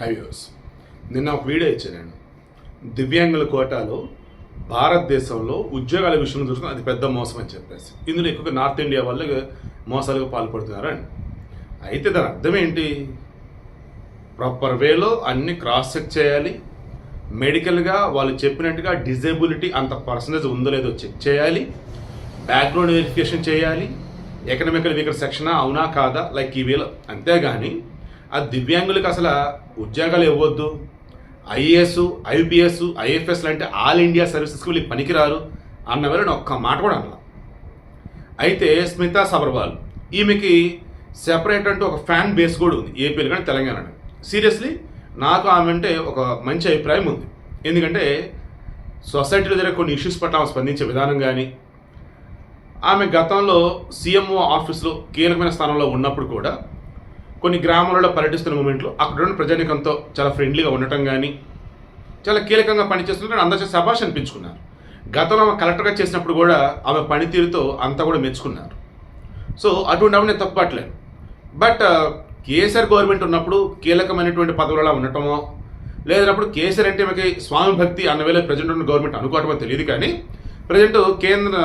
Highways. నిన్న ఒక video ఇచ్చాను నేను. దివ్యాంగుల కోటాలో భారతదేశంలో ఉద్యోగాల విషయంలో చూసుకుని అది పెద్ద మోసం అని చెప్పేసి. ఇందులో ఎక్కువగా నార్త్ ఇండియా వాళ్ళు మోసాలకు పాల్పడుతున్నారు అని అయితే దాని అర్థం ఏంటి? ప్రాపర్ వేలో అన్ని క్రాస్ చెక్ చేయాలి. మెడికల్గా వాళ్ళు చెప్పినట్టుగా డిజేబిలిటీ అంత పర్సంటేజ్ ఉందో లేదో చెక్ చేయాలి. బ్యాక్గ్రౌండ్ వెరిఫికేషన్ చేయాలి. Economical weaker section? అవునా కాదా? లైక్ ఈ వేలో. అంతేగాని ఆ దివ్యాంగులకు అసలు ఉద్యోగాలు ఇవ్వద్దు. ఐఏఎస్ ఐపీఎస్ ఐఎఫ్ఎస్ లాంటి ఆల్ ఇండియా సర్వీసెస్కి వీళ్ళకి పనికిరారు. అన్న వేళ నేను ఒక్క మాట కూడా అన్న అయితే స్మితా సబర్వాల్ ఈమెకి సెపరేట్ అంటూ ఒక ఫ్యాన్ బేస్ కూడా ఉంది ఏపీలో కానీ తెలంగాణ సీరియస్లీ నాకు ఆమె అంటే ఒక మంచి అభిప్రాయం ఉంది. ఎందుకంటే సొసైటీలో జరిగే కొన్ని ఇష్యూస్ పట్ల ఆమె స్పందించే విధానం కానీ ఆమె గతంలో సీఎంఓ ఆఫీస్లో కీలకమైన స్థానంలో ఉన్నప్పుడు కూడా కొన్ని గ్రామాలలో పర్యటిస్తున్న మూమెంట్లో అక్కడ ఉన్న ప్రజానికంతో చాలా ఫ్రెండ్లీగా ఉండటం కానీ చాలా కీలకంగా పనిచేస్తున్నట్టు అందరూ శభాష్ అనిపించుకున్నారు. గతంలో ఆమె కలెక్టర్గా చేసినప్పుడు కూడా ఆమె పనితీరుతో అంతా కూడా మెచ్చుకున్నారు. సో అటువంటి ఆమె నేను తప్పట్లేదు బట్ కేసీఆర్ గవర్నమెంట్ ఉన్నప్పుడు కీలకమైనటువంటి పదవులలో ఉండటమో లేదన్నప్పుడు కేసీఆర్ అంటే ఆమెకి స్వామి భక్తి అన్న వేళ ప్రజెంట్ ఉన్న గవర్నమెంట్ అనుకోవటమో తెలియదు కానీ ప్రజెంట్ కేంద్ర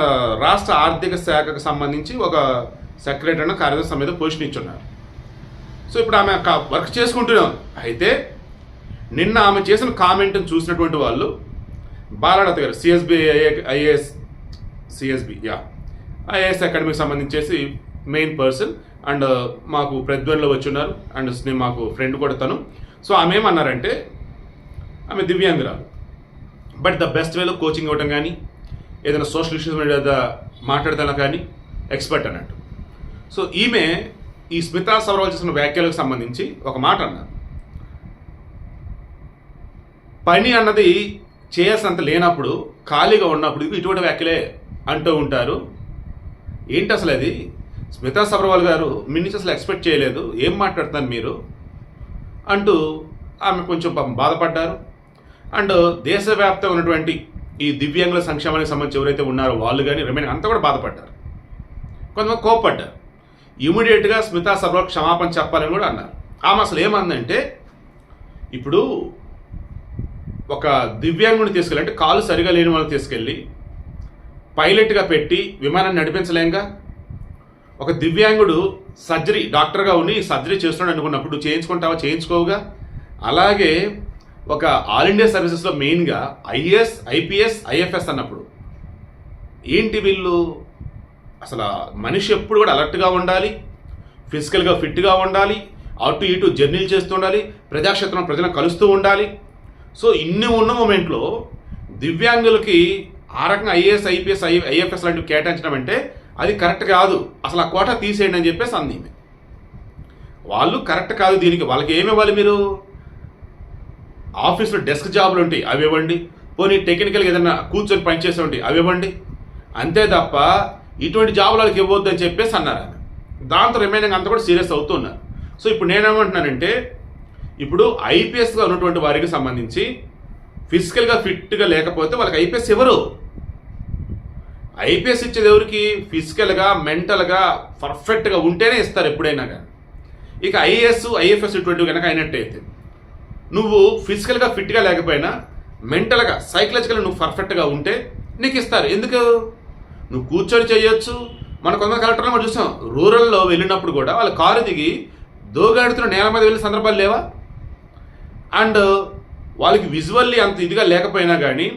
రాష్ట్ర ఆర్థిక శాఖకు సంబంధించి ఒక సెక్రటరీ కార్యదర్శి మీద పొజిషన్ ఇచ్చున్నారు సో ఇప్పుడు ఆమె వర్క్ చేసుకుంటున్నాం. అయితే నిన్న ఆమె చేసిన కామెంట్ని చూసినటువంటి వాళ్ళు బాలడత గారు CSB IAS CSB yeah IAS అకాడమీకి సంబంధించేసి మెయిన్ పర్సన్ అండ్ మాకు ప్రజ్వన్లో వచ్చి ఉన్నారు అండ్ నేను మాకు ఫ్రెండ్ కూడా తను. సో ఆమె ఏమన్నారంటే ఆమె దివ్యాంగురాలు. బట్ ద బెస్ట్ వేలో కోచింగ్ ఇవ్వడం కానీ ఏదైనా సోషల్ ఇష్యూస్ మీద మాట్లాడతాను కానీ ఎక్స్పర్ట్ అన్నట్టు. సో ఈమె ఈ స్మితా సవరాలు చేసిన వ్యాఖ్యలకు సంబంధించి ఒక మాట అన్నారు. పని అన్నది చేయాల్సినంత లేనప్పుడు ఖాళీగా ఉన్నప్పుడు ఇటువంటి వ్యాఖ్యలే అంటూ ఉంటారు. ఏంటి అసలు అది? స్మితా సబర్వాల్ గారు మీ నుంచి అసలు ఎక్స్పెక్ట్ చేయలేదు. ఏం మాట్లాడుతున్నారు మీరు? అంటూ ఆమె కొంచెం పాపం బాధపడ్డారు. అండ్ దేశవ్యాప్తంగా ఉన్నటువంటి ఈ దివ్యాంగుల సంక్షేమానికి సంబంధించి ఎవరైతే ఉన్నారో వాళ్ళు కానీ రిమైన్ అంతా కూడా బాధపడ్డారు. కొంతమంది కోప్పడ్డారు. ఇమీడియట్గా స్మితా సభలో క్షమాపణ చెప్పాలని కూడా అన్నారు. ఆమె అసలు ఏమందంటే ఇప్పుడు ఒక దివ్యాంగుని తీసుకెళ్ళి అంటే కాలు సరిగా లేని వాళ్ళని తీసుకెళ్ళి పైలట్గా పెట్టి విమానాన్ని నడిపించలేంగా? ఒక దివ్యాంగుడు సర్జరీ డాక్టర్గా ఉండి సర్జరీ చేస్తున్నాడు అనుకున్నప్పుడు చేయించుకుంటావా చేయించుకోవుగా? అలాగే ఒక ఆల్ ఇండియా సర్వీసెస్లో మెయిన్గా ఐఏఎస్ ఐపీఎస్ ఐఎఫ్ఎస్ అన్నప్పుడు ఏంటి వీళ్ళు? అసలు మనిషి ఎప్పుడు కూడా అలర్ట్గా ఉండాలి ఫిజికల్గా ఫిట్గా ఉండాలి అటు ఇటు జర్నీలు చేస్తూ ఉండాలి ప్రజాక్షేత్రం ప్రజలను కలుస్తూ ఉండాలి. సో ఇన్ని ఉన్న మూమెంట్లో దివ్యాంగులకి ఆ రకంగా ఐఏఎస్ ఐపీఎస్ ఐ ఐఎఫ్ఎస్ లాంటివి కేటాయించడం అంటే అది కరెక్ట్ కాదు. అసలు ఆ కోట తీసేయండి అని చెప్పేసి అంది. వాళ్ళు కరెక్ట్ కాదు దీనికి. వాళ్ళకి ఏమి ఇవ్వాలి మీరు? ఆఫీస్లో డెస్క్ జాబులు ఉంటాయి అవి ఇవ్వండి. పోనీ టెక్నికల్గా ఏదైనా కూర్చొని పనిచేసే ఉంటాయి అవి ఇవ్వండి. అంతే తప్ప ఇటువంటి జాబులు వాళ్ళకి ఇవ్వద్దు అని చెప్పేసి అన్నారు ఆయన. దాంతో రిమైనింగ్ అంతా కూడా సీరియస్ అవుతున్నారు సో ఇప్పుడు నేనేమంటున్నానంటే ఇప్పుడు ఐపీఎస్గా ఉన్నటువంటి వారికి సంబంధించి ఫిజికల్గా ఫిట్గా లేకపోతే వాళ్ళకి ఐపీఎస్ ఎవరు ఐపీఎస్ ఇచ్చేది ఎవరికి? ఫిజికల్గా మెంటల్గా పర్ఫెక్ట్గా ఉంటేనే ఇస్తారు ఎప్పుడైనా కానీ. ఇక ఐఏఎస్ ఐఎఫ్ఎస్ ఇటువంటి కనుక అయినట్టయితే నువ్వు ఫిజికల్గా ఫిట్గా లేకపోయినా మెంటల్గా సైకలాజికల్గా నువ్వు పర్ఫెక్ట్గా ఉంటే నీకు ఇస్తారు. ఎందుకు? నువ్వు కూర్చొని చేయొచ్చు. మన కొంత కలెక్టర్లో మనం చూసాం రూరల్లో వెళ్ళినప్పుడు కూడా వాళ్ళ కారు దిగి దోగాడుతున్న నేల మీద వెళ్ళిన సందర్భాలు లేవా? అండ్ వాళ్ళకి విజువల్లీ అంత ఇదిగా లేకపోయినా కానీ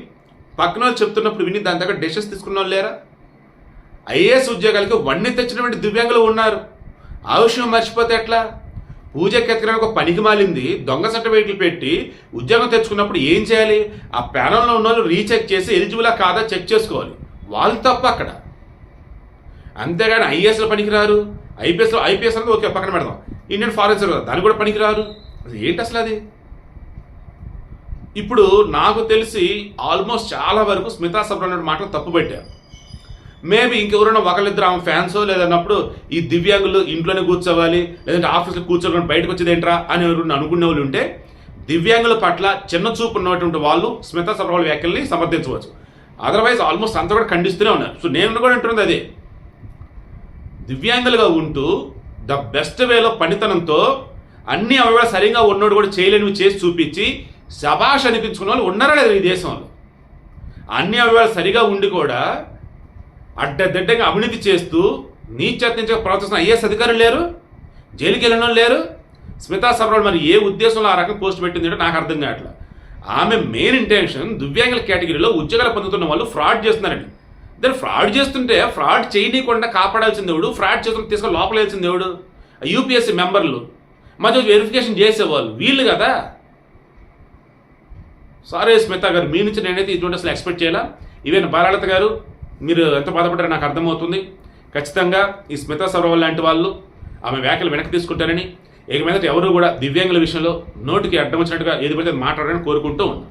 పక్కన వాళ్ళు చెప్తున్నప్పుడు విని దాని దగ్గర డెసిషన్స్ తీసుకున్న వాళ్ళు లేరా? ఐఏఎస్ ఉద్యోగాలకి వన్నీ తెచ్చినటువంటి దివ్యాంగులు ఉన్నారు. ఆ విషయం మర్చిపోతే ఎట్లా? పూజ ఎత్తడానికి ఒక పనికి మాలింది. దొంగ సర్టిఫికేట్లు పెట్టి ఉద్యోగం తెచ్చుకున్నప్పుడు ఏం చేయాలి? ఆ ప్యానల్లో ఉన్న వాళ్ళు రీచెక్ చేసి ఎలిజిబులా కాదా? చెక్ చేసుకోవాలి. వాళ్ళు తప్ప అక్కడ. అంతేగాని ఐఏఎస్లో పనికిరారు ఐపీఎస్లో ఐపీఎస్ అనేది ఓకే పక్కన పెడదాం. ఇండియన్ ఫారెన్ సర్వీస్ దాన్ని కూడా పనికిరారు. అసలు ఏంటి అసలు అది? ఇప్పుడు నాకు తెలిసి ఆల్మోస్ట్ చాలా వరకు స్మితా సబ్రహ్మణ్యం మాటలు తప్పు పెట్టారు మేబీ ఇంకెవరైనా ఒకరిద్దరు ఆమె ఫ్యాన్స్ లేదన్నప్పుడు ఈ దివ్యాంగులు ఇంట్లోనే కూర్చోవాలి లేదంటే ఆఫీస్లో కూర్చోవాలి బయటకు వచ్చేది ఏంట్రా అని ఎవరు అనుకునే వాళ్ళు ఉంటే దివ్యాంగుల పట్ల చిన్న చూపు ఉన్నటువంటి వాళ్ళు స్మితా సబ్రహ్మణ్య వ్యాఖ్యల్ని సమర్థించవచ్చు. అదర్వైజ్ ఆల్మోస్ట్ అంతా కూడా ఖండిస్తూనే ఉన్నారు. సో నేను కూడా అంటున్నది అదే. దివ్యాంగులుగా ఉంటూ ద బెస్ట్ వేలో పనితనంతో అన్ని అవయవాలు సరిగా ఉన్నోడు కూడా చేయలేనివి చేసి చూపించి శబాష్ అనిపించుకున్న వాళ్ళు ఉన్నారా లేదు ఈ దేశంలో? అన్ని అవయవాలు సరిగా ఉండి కూడా అడ్డదిడ్డంగా అవినీతి చేస్తూ నీచత్నించక ప్రవర్తిస్తున్న ఐఏఎస్ అధికారులు లేరు? జైలుకి వెళ్ళిన లేరు? స్మితా సబరాల్ మరి ఏ ఉద్దేశంలో ఆ రకం పోస్ట్ పెట్టింది అంటే నాకు అర్థం కావట్లేదు. ఆమె మెయిన్ ఇంటెన్షన్ దివ్యాంగుల కేటగిరీలో ఉద్యోగాలు పొందుతున్న వాళ్ళు ఫ్రాడ్ చేస్తున్నారని దాన్ని ఫ్రాడ్ చేస్తుంటే ఫ్రాడ్ చేయనీయకుండా కాపాడాల్సింది ఎవడు ఫ్రాడ్ చేస్తున్న తీసుకొని లోపలేల్సిన ఎవడు యూపీఎస్సీ మెంబర్లు మధ్య వెరిఫికేషన్ చేసేవాళ్ళు వీళ్ళు కదా. సారీ స్మిత గారు మీ నుంచి నేనైతే ఇటువంటి అసలు ఎక్స్పెక్ట్ చేయాలా. ఈవెన్ బాలలత గారు మీరు ఎంత బాధపడ్డారో నాకు అర్థమవుతుంది. ఖచ్చితంగా ఈ స్మిత సర్వల్ లాంటి వాళ్ళు ఆమె వ్యాఖ్యలు వెనక్కి తీసుకుంటారని ఇక మీద ఎవరు కూడా దివ్యాంగుల విషయంలో నోటికి అడ్డం వచ్చినట్టుగా ఏది పడితే మాట్లాడాలని కోరుకుంటూ ఉన్నాను